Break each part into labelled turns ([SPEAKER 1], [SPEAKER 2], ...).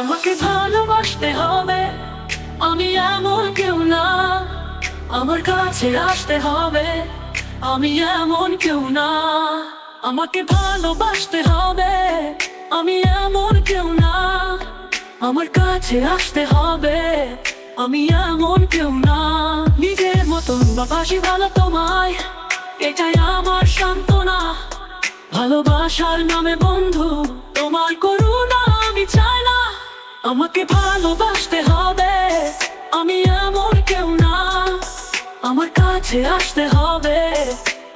[SPEAKER 1] আমাকে ভালোবাসতে হবে। আমি এমন কেউ না, আমার কাছে আসতে হবে। আমি এমন কেউ না, আমাকে ভালোবাসতে হবে। আমি এমন কেউ না, আমার কাছে আসতে হবে। আমি এমন কেউ না, নিজের মতন বাবাসি ভালো তোমায়। এটাই আমার সান্ত্বনা। ভালোবাসার নামে বন্ধু, তোমার করুণা আমি চাই না। আমাকে ভালোবাসতে হবে। আমি এমন কেউ না, আমার কাছে আসতে হবে।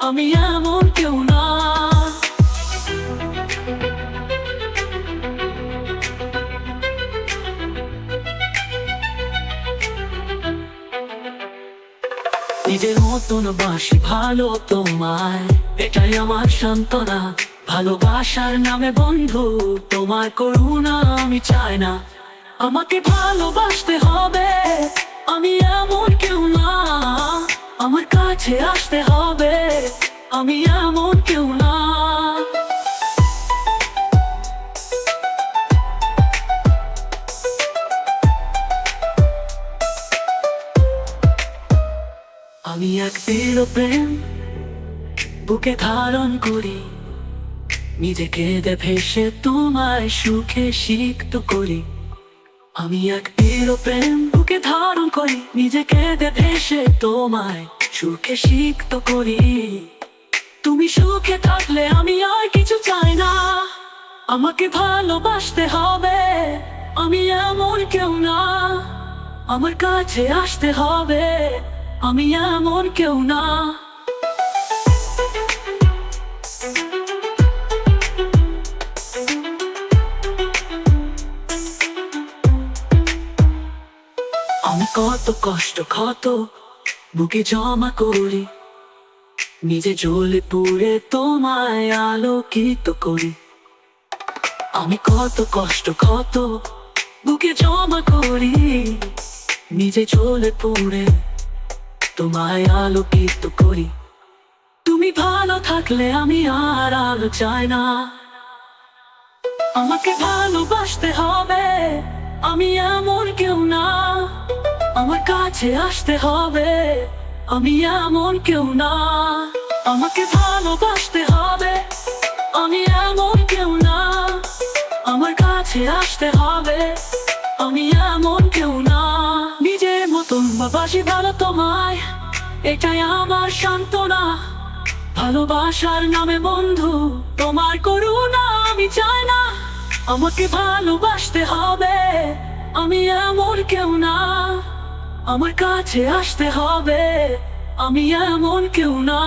[SPEAKER 1] আমি এমন কেউ না। নিজের মতন বাসি ভালো তোমায়, এটাই আমার সান্ত্বনা। ভালোবাসার নামে বন্ধু, তোমার করুণা আমি চাই না। আমাকে ভালোবাসতে হবে, আমি এমন কেউ না। আমার কাছে আসতে হবে, আমি এমন কেউ না। আমি এক দৃঢ় প্রেম, বুকে ধারণ করি। নিজেকে ভেসে তোমায় সুখে সিক্ত করি। আমি এক দৃঢ় প্রেম বুকে ধারণ করি। নিজেকে ভেসে তোমায় সুখে সিক্ত করি। তুমি সুখে থাকলে আমি আর কিছু চাই না। আমাকে ভালোবাসতে হবে। আমি এমন কেউ না। আমার কাছে আসতে হবে। আমি এমন কেউ না। আমি কত কষ্ট, কত বুকে জমা করি। নিজে জ্বলে পুড়ে তোমায় আলোকিত করি। আমি কত কষ্ট, কত বুকে জমা করি। নিজে জ্বলে পুড়ে তোমায় আলোকিত করি। তুমি ভালো থাকলে আমি আর আলো চাই না। আমাকে ভালোবাসতে হবে, আমি এমন কেউ না। আমার কাছে আসতে হবে। আমি এমন কেউ না। আমাকে ভালোবাসতে হবে। আমি এমন কেউ না। আমার কাছে আসতে হবে। আমি এমন কেউ না। নিজের মতন বাবাসি ভালো তোমায়। এটাই আমার সান্ত্বনা। ভালোবাসার নামে বন্ধু, তোমার করুণা আমি চাই না। আমাকে ভালোবাসতে হবে। আমি এমন কেউ না। আমার কাছে আসতে হবে। আমি এমন কেউ না।